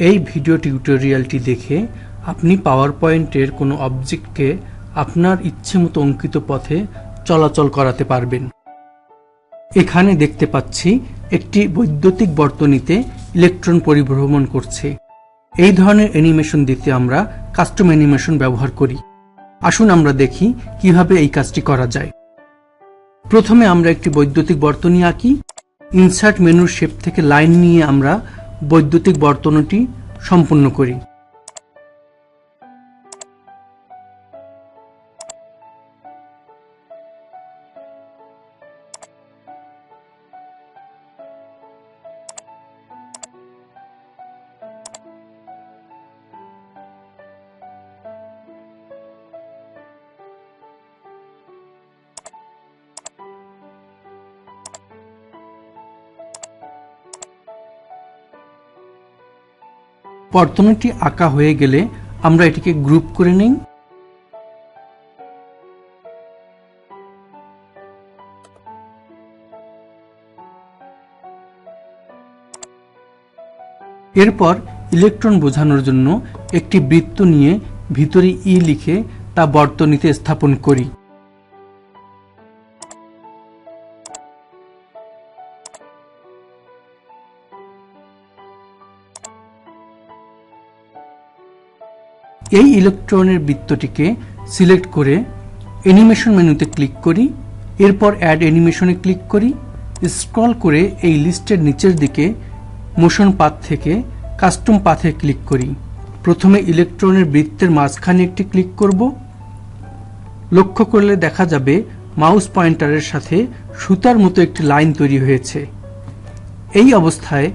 এই ভিডিও টিউটোরিয়ালটি দেখে আপনি পাওয়ার পয়েন্টের কোনো অবজেক্টকে আপনার ইচ্ছেমতো অঙ্কিত পথে চলাচল করাতে পারবেন। এখানে দেখতে পাচ্ছি একটি বৈদ্যুতিক বর্তনীতে ইলেকট্রন পরিভ্রমণ করছে। এই ধরনের অ্যানিমেশন দিতে আমরা কাস্টম অ্যানিমেশন ব্যবহার করি। আসুন আমরা দেখি কীভাবে এই কাজটি করা যায়। প্রথমে আমরা একটি বৈদ্যুতিক বর্তনী আঁকি। ইনসার্ট মেনুর শেপ থেকে লাইন নিয়ে আমরা বৈদ্যুতিক বর্তনীটি সম্পূর্ণ করি। বর্তনীটি আঁকা হয়ে গেলে আমরা এটিকে গ্রুপ করে নিই। এরপর ইলেকট্রন বোঝানোর জন্য একটি বৃত্ত নিয়ে ভিতরে ই লিখে তা বর্তনীতে স্থাপন করি। এই ইলেকট্রনের বৃত্তটিকে সিলেক্ট করে অ্যানিমেশন মেনুতে ক্লিক করি, এরপর অ্যাড অ্যানিমেশনে ক্লিক করি স্ক্রল করে এই লিস্টের নিচের দিকে মোশন পাথ থেকে কাস্টম পাথে ক্লিক করি। প্রথমে ইলেকট্রনের বৃত্তের মাঝখানে একটি ক্লিক করব। লক্ষ্য করলে দেখা যাবে মাউস পয়েন্টারের সাথে সুতার মতো একটি লাইন তৈরি হয়েছে। এই অবস্থায়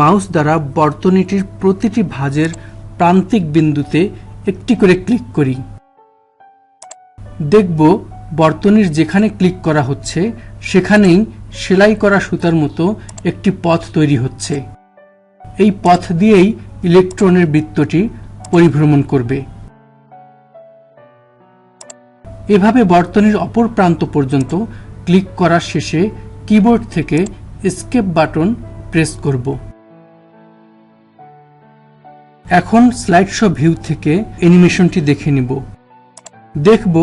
মাউস দ্বারা বর্তনীটির প্রতিটি ভাঁজের প্রান্তিক বিন্দুতে একটি করে ক্লিক করি। দেখব বর্তনীর যেখানে ক্লিক করা হচ্ছে, সেখানেই সেলাই করা সুতার মতো একটি পথ তৈরি হচ্ছে। এই পথ দিয়েই ইলেকট্রনের বৃত্তটি পরিভ্রমণ করবে। এভাবে বর্তনীর অপর প্রান্ত পর্যন্ত ক্লিক করার শেষে কিবোর্ড থেকে স্কেপ বাটন প্রেস করব। এখন স্লাইড শো ভিউ থেকে অ্যানিমেশনটি দেখে নিব। দেখব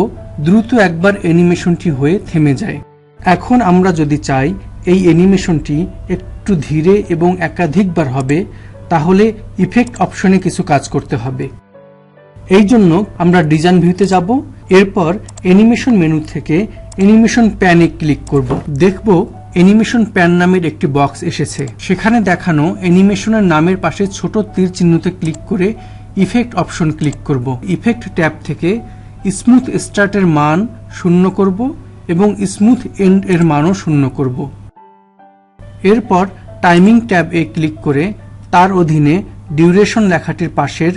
দ্রুত একবার অ্যানিমেশনটি হয়ে থেমে যায়। এখন আমরা যদি চাই এই অ্যানিমেশনটি একটু ধীরে এবং একাধিকবার হবে, তাহলে ইফেক্ট অপশনে কিছু কাজ করতে হবে। এই জন্য আমরা ডিজাইন ভিউতে যাব, এরপর অ্যানিমেশন মেনু থেকে অ্যানিমেশন প্যানে ক্লিক করব। দেখব অ্যানিমেশন প্যান নামের একটি বক্স এসেছে। সেখানে দেখানো অ্যানিমেশনের নামের পাশে ছোট তীর চিহ্নতে ক্লিক করে ইফেক্ট অপশন ক্লিক করব। ইফেক্ট ট্যাব থেকে স্মুথ স্টার্টের মান শূন্য করব এবং স্মুথ এন্ড এর মানও শূন্য করব। এরপর টাইমিং ট্যাব এ ক্লিক করে তার অধীনে ডিউরেশন লেখাটির পাশের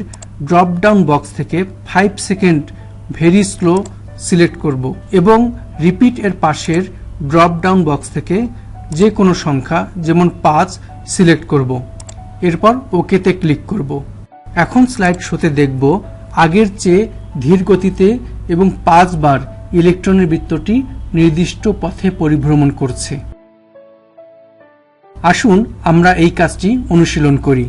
ড্রপ ডাউন বক্স থেকে five second very slow select করব এবং রিপিট এর পাশের ড্রপ ডাউন বক্স থেকে যে কোনো সংখ্যা, যেমন পাঁচ সিলেক্ট করব। এরপর ওকেতে ক্লিক করব। এখন স্লাইড শোতে দেখব, আগের চেয়ে ধীর গতিতে এবং পাঁচবার ইলেকট্রনের বৃত্তটি নির্দিষ্ট পথে পরিভ্রমণ করছে। আসুন আমরা এই কাজটি অনুশীলন করি।